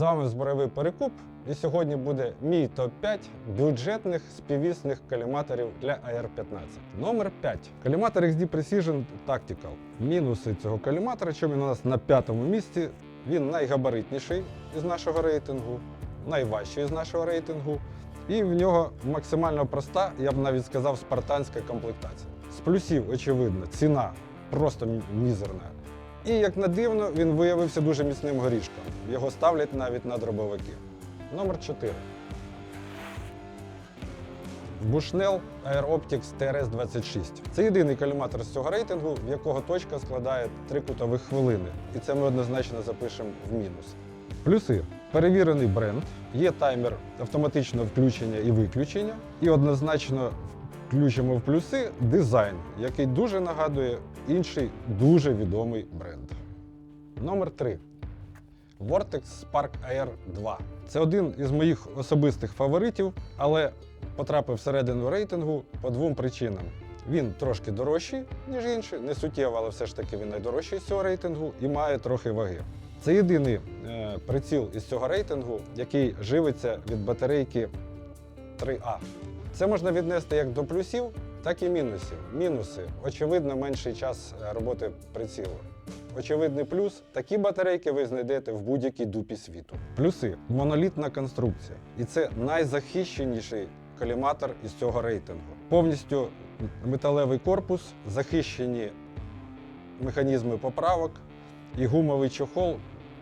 З вами збройовий перекуп, і сьогодні буде мій топ-5 бюджетних співвісних коліматорів для AR-15. Номер 5. Коліматор XD Precision Tactical. Мінуси цього коліматора, чому він у нас на п'ятому місці. Він найгабаритніший із нашого рейтингу, найважчий з нашого рейтингу. І в нього максимально проста, я б навіть сказав, спартанська комплектація. З плюсів, очевидно, ціна просто мізерна. І як не дивно, він виявився дуже міцним горішком. Його ставлять навіть на дробовики. Номер 4. Bushnell AirOptics TRS-26. Це єдиний коліматор з цього рейтингу, в якого точка складає 3 кутових хвилини. І це ми однозначно запишемо в мінус. Плюси. Перевірений бренд, є таймер автоматичного включення і виключення, і однозначно включимо в плюси дизайн, який дуже нагадує інший дуже відомий бренд. Номер 3. Vortex Spark Air 2. Це один із моїх особистих фаворитів, але потрапив всередину рейтингу по двом причинам. Він трошки дорожчий, ніж інші, не суттєво, але все ж таки він найдорожчий з цього рейтингу і має трохи ваги. Це єдиний е, приціл із цього рейтингу, який живиться від батарейки 3А. Це можна віднести як до плюсів, так і мінусів. Мінуси очевидно менший час е, роботи прицілу. Очевидний плюс такі батарейки ви знайдете в будь-якій дупі світу. Плюси монолітна конструкція. І це найзахищеніший коліматор із цього рейтингу. Повністю металевий корпус, захищені механізми поправок і гумовий чохол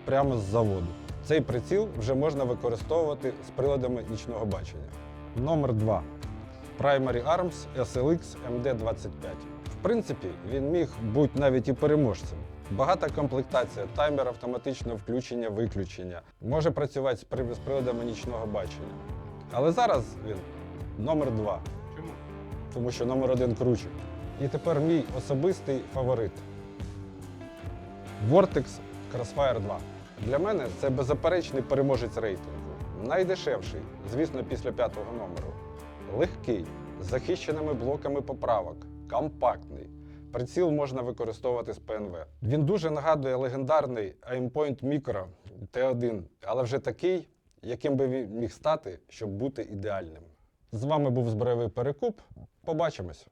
прямо з заводу. Цей приціл вже можна використовувати з приладами нічного бачення. Номер 2. Primary Arms SLX MD25. В принципі, він міг бути навіть і переможцем. Багата комплектація, таймер автоматичного включення-виключення, може працювати з при- з приладами нічного бачення. Але зараз він номер 2, Чому? тому що номер один круче. І тепер мій особистий фаворит. Vortex Crossfire 2. Для мене це беззаперечний переможець рейтингу. Найдешевший, звісно, після п'ятого номеру. Легкий, з захищеними блоками поправок, компактний. Приціл можна використовувати з ПНВ. Він дуже нагадує легендарний Aimpoint Micro T1, але вже такий, яким би він міг стати, щоб бути ідеальним. З вами був збройовий перекуп. Побачимось!